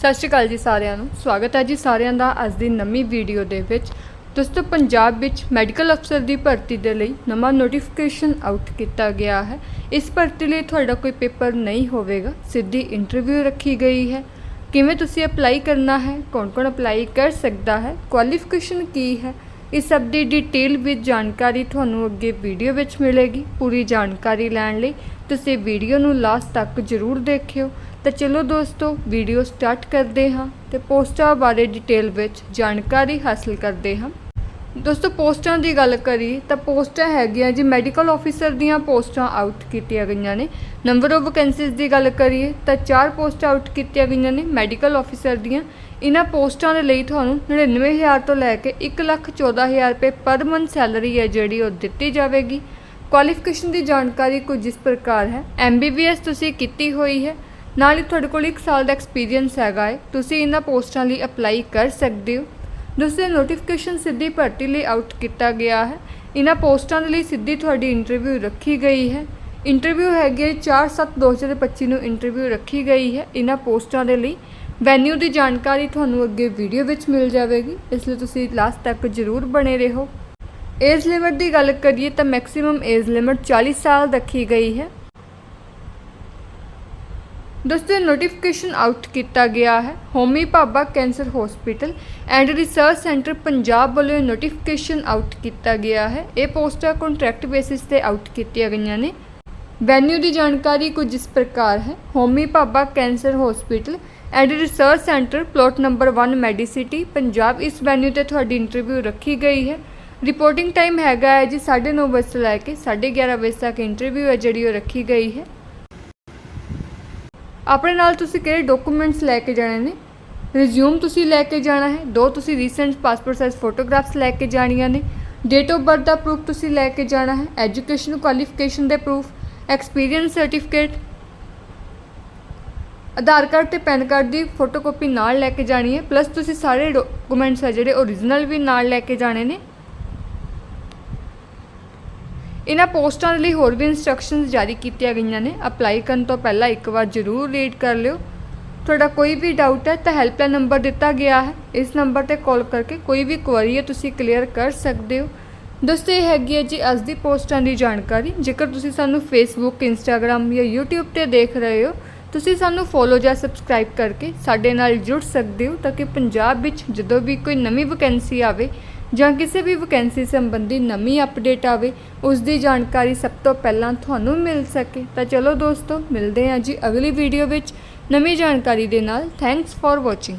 ਸਤਿ ਸ਼੍ਰੀ ਅਕਾਲ ਜੀ ਸਾਰਿਆਂ ਨੂੰ। ਸਵਾਗਤ ਹੈ ਜੀ ਸਾਰਿਆਂ ਦਾ ਅੱਜ ਦੀ ਨਵੀਂ ਵੀਡੀਓ ਦੇ ਵਿੱਚ। ਦੋਸਤੋ, ਪੰਜਾਬ ਵਿੱਚ ਮੈਡੀਕਲ ਅਫਸਰ ਦੀ ਭਰਤੀ ਦੇ ਲਈ ਨਵਾਂ ਨੋਟੀਫਿਕੇਸ਼ਨ ਆਊਟ ਕੀਤਾ ਗਿਆ ਹੈ। ਇਸ ਭਰਤੀ ਲਈ ਤੁਹਾਡਾ ਕੋਈ ਪੇਪਰ ਨਹੀਂ ਹੋਵੇਗਾ। ਸਿੱਧੀ ਇੰਟਰਵਿਊ ਰੱਖੀ ਗਈ ਹੈ। ਕਿਵੇਂ ਤੁਸੀਂ ਅਪਲਾਈ ਕਰਨਾ ਹੈ? ਕੌਣ-ਕੌਣ ਅਪਲਾਈ ਕਰ ਸਕਦਾ ਹੈ? ਕੁਆਲੀਫਿਕੇਸ਼ਨ ਕੀ ਹੈ? ਇਸ ਸਭ ਦੀ ਡਿਟੇਲ ਵਿੱਚ ਜਾਣਕਾਰੀ ਤੁਹਾਨੂੰ ਅੱਗੇ ਵੀਡੀਓ ਵਿੱਚ ਮਿਲੇਗੀ। ਪੂਰੀ ਜਾਣਕਾਰੀ ਲੈਣ ਲਈ ਤੁਸੀਂ ਵੀਡੀਓ ਨੂੰ ਲਾਸਟ ਤੱਕ ਜ਼ਰੂਰ ਦੇਖਿਓ। ਤਾਂ ਚਲੋ ਦੋਸਤੋ ਵੀਡੀਓ ਸਟਾਰਟ ਕਰਦੇ ਹਾਂ ਤੇ ਪੋਸਟਾਂ ਬਾਰੇ ਡਿਟੇਲ ਵਿੱਚ ਜਾਣਕਾਰੀ ਹਾਸਲ ਕਰਦੇ ਹਾਂ। ਦੋਸਤੋ, ਪੋਸਟਾਂ ਦੀ ਗੱਲ ਕਰੀਏ ਤਾਂ ਪੋਸਟਾਂ ਹੈਗੀਆਂ ਜੀ ਮੈਡੀਕਲ ਆਫੀਸਰ ਦੀਆਂ ਪੋਸਟਾਂ ਆਊਟ ਕੀਤੀਆਂ ਗਈਆਂ ਨੇ। ਨੰਬਰ ਆਫ ਵੈਕੈਂਸੀਜ਼ ਦੀ ਗੱਲ ਕਰੀਏ ਤਾਂ ਚਾਰ ਪੋਸਟਾਂ ਆਊਟ ਕੀਤੀਆਂ ਗਈਆਂ ਨੇ ਮੈਡੀਕਲ ਆਫੀਸਰ ਦੀਆਂ। ਇਹਨਾਂ ਪੋਸਟਾਂ ਦੇ ਲਈ ਤੁਹਾਨੂੰ 99000 ਤੋਂ ਲੈ ਕੇ 114000 ਰੁਪਏ ਪਰ ਮੰਥ ਸੈਲਰੀ ਹੈ ਜਿਹੜੀ ਉਹ ਦਿੱਤੀ ਜਾਵੇਗੀ। ਕੁਆਲੀਫਿਕੇਸ਼ਨ ਦੀ ਜਾਣਕਾਰੀ ਕੁਝ ਇਸ ਪ੍ਰਕਾਰ ਹੈ। MBBS ਤੁਸੀਂ ਕੀਤੀ ਹੋਈ ਹੈ। ਨਾਲ ਹੀ ਤੁਹਾਡੇ ਕੋਲ 1 ਸਾਲ ਦਾ ਐਕਸਪੀਰੀਅੰਸ ਹੈਗਾ ਹੈ। ਤੁਸੀਂ ਇਹਨਾਂ ਪੋਸਟਾਂ ਲਈ ਅਪਲਾਈ ਕਰ ਸਕਦੇ ਹੋ। ਦੂਸਰੇ ਨੋਟੀਫਿਕੇਸ਼ਨ ਸਿੱਧੀ ਭਰਤੀ ਲਈ ਆਊਟ ਕੀਤਾ ਗਿਆ ਹੈ। ਇਹਨਾਂ ਪੋਸਟਾਂ ਦੇ ਲਈ ਸਿੱਧੀ ਤੁਹਾਡੀ ਇੰਟਰਵਿਊ ਰੱਖੀ ਗਈ ਹੈ। ਇੰਟਰਵਿਊ ਹੈਗੀ ਹੈ 4/7/2025 ਨੂੰ ਇੰਟਰਵਿਊ ਰੱਖੀ ਗਈ ਹੈ। ਇਹਨਾਂ ਪੋਸਟਾਂ ਦੇ ਲਈ ਵੈਨਿਊ ਦੀ ਜਾਣਕਾਰੀ ਤੁਹਾਨੂੰ ਅੱਗੇ ਵੀਡੀਓ ਵਿੱਚ ਮਿਲ ਜਾਵੇਗੀ। ਇਸ ਲਈ ਤੁਸੀਂ ਲਾਸਟ ਤੱਕ ਜ਼ਰੂਰ ਬਣੇ ਰਹੋ। ਏਜ ਲਿਮਿਟ ਦੀ ਗੱਲ ਕਰੀਏ ਤਾਂ ਮੈਕਸਿਮਮ ਏਜ ਲਿਮਿਟ 40 ਸਾਲ ਰੱਖੀ ਗਈ ਹੈ। ਦੋਸਤੋ ਨੋਟੀਫਿਕੇਸ਼ਨ ਆਊਟ ਕੀਤਾ ਗਿਆ ਹੈ। Homi Bhabha cancer hospital and research centre Punjab ਵੱਲੋਂ ਨੋਟੀਫਿਕੇਸ਼ਨ ਆਊਟ ਕੀਤਾ ਗਿਆ ਹੈ। ਇਹ ਪੋਸਟਾਂ ਕੰਟਰੈਕਟ ਬੇਸਿਸ ਤੇ ਆਊਟ ਕੀਤੀਆਂ ਗਈਆਂ ਨੇ। ਵੈਨਿਊ ਦੀ ਜਾਣਕਾਰੀ ਕੁਝ ਇਸ ਪ੍ਰਕਾਰ ਹੈ। Homi Bhabha cancer hospital and research centre plot number 1 Medicity Punjab ਇਸ ਵੈਨਿਊ ਤੇ ਤੁਹਾਡੀ ਇੰਟਰਵਿਊ ਰੱਖੀ ਗਈ ਹੈ। ਰਿਪੋਰਟਿੰਗ ਟਾਈਮ ਹੈਗਾ ਹੈ ਜੀ 9:30 ਵਜੇ ਤੋਂ ਲੈ ਕੇ 11:30 ਵਜੇ ਤੱਕ ਇੰਟਰਵਿਊ ਹੈ ਜਿਹੜੀ ਉਹ ਰੱਖੀ ਗਈ ਹੈ। ਆਪਣੇ ਨਾਲ ਤੁਸੀਂ ਕਿਹੜੇ ਡਾਕੂਮੈਂਟਸ ਲੈ ਕੇ ਜਾਣੇ ਨੇ? ਰਿਜ਼ਿਊਮ ਤੁਸੀਂ ਲੈ ਕੇ ਜਾਣਾ ਹੈ, ਦੋ ਤੁਸੀਂ ਰੀਸੈਂਟ ਪਾਸਪੋਰਟ ਸਾਈਜ਼ ਫੋਟੋਗ੍ਰਾਫਸ ਲੈ ਕੇ ਜਾਣੀਆਂ ਨੇ ਡੇਟ ਆਫ ਬਰਥ ਦਾ ਪ੍ਰੂਫ ਤੁਸੀਂ ਲੈ ਕੇ ਜਾਣਾ ਹੈ ਐਜੂਕੇਸ਼ਨ ਕੁਆਲੀਫਿਕੇਸ਼ਨ ਦੇ proof experience certificate Aadhaar card ਤੇ ਪੈਨ ਕਾਰਡ ਦੀ ਫੋਟੋਕਾਪੀ ਨਾਲ ਲੈ ਕੇ ਜਾਣੀ ਹੈ ਪਲੱਸ ਤੁਸੀਂ ਸਾਰੇ ਡਾਕੂਮੈਂਟਸ ਹੈ ਜਿਹੜੇ ਓਰੀਜਨਲ ਵੀ ਨਾਲ ਲੈ ਕੇ ਜਾਣੇ ਨੇ ਇਹਨਾਂ ਪੋਸਟਾਂ ਦੇ ਲਈ ਹੋਰ ਵੀ ਇਨਸਟਰਕਸ਼ਨਸ ਜਾਰੀ ਕੀਤੀਆਂ ਗਈਆਂ ਨੇ। ਅਪਲਾਈ ਕਰਨ ਤੋਂ ਪਹਿਲਾਂ ਇੱਕ ਵਾਰ ਜ਼ਰੂਰ ਰੀਡ ਕਰ ਲਿਓ। ਤੁਹਾਡਾ ਕੋਈ ਵੀ ਡਾਊਟ ਹੈ ਤਾਂ ਹੈਲਪਲਾਈਨ ਨੰਬਰ ਦਿੱਤਾ ਗਿਆ ਹੈ। ਇਸ ਨੰਬਰ ਤੇ ਕਾਲ ਕਰਕੇ ਕੋਈ ਵੀ ਕੁਐਰੀ ਹੈ ਤੁਸੀਂ ਕਲੀਅਰ ਕਰ ਸਕਦੇ ਹੋ। ਦੋਸਤੋ, ਇਹ ਹੈਗੀ ਹੈ ਜੀ ਅੱਜ ਦੀ ਪੋਸਟਾਂ ਦੀ ਜਾਣਕਾਰੀ। ਜੇਕਰ ਤੁਸੀਂ ਸਾਨੂੰ ਫੇਸਬੁੱਕ ਇੰਸਟਾਗ੍ਰam ਜਾਂ YouTube ਤੇ ਦੇਖ ਰਹੇ ਹੋ, ਤੁਸੀਂ ਸਾਨੂੰ ਫੋਲੋ ਜਾਂ ਸਬਸਕ੍ਰਾਈਬ ਕਰਕੇ ਸਾਡੇ ਨਾਲ ਜੁੜ ਸਕਦੇ ਹੋ ਤਾਂ ਕਿ ਪੰਜਾਬ ਵਿੱਚ ਜਦੋਂ ਵੀ ਕੋਈ ਨਵੀਂ ਵੈਕੈਂਸੀ ਆਵੇ ਜਾਂ ਕਿਸੇ ਵੀ ਵੈਕੈਂਸੀ ਸੰਬੰਧੀ ਨਵੀਂ ਅਪਡੇਟ ਆਵੇ ਉਸ ਦੀ ਜਾਣਕਾਰੀ ਸਭ ਤੋਂ ਪਹਿਲਾਂ ਤੁਹਾਨੂੰ ਮਿਲ ਸਕੇ। ਤਾਂ ਚਲੋ ਦੋਸਤੋ, ਮਿਲਦੇ ਹਾਂ ਜੀ ਅਗਲੀ ਵੀਡੀਓ ਵਿੱਚ। ਨਵੀਂ ਜਾਣਕਾਰੀ ਦੇ ਨਾਲ ਥੈਂਕਸ ਫॉर ਵਾਚਿੰਗ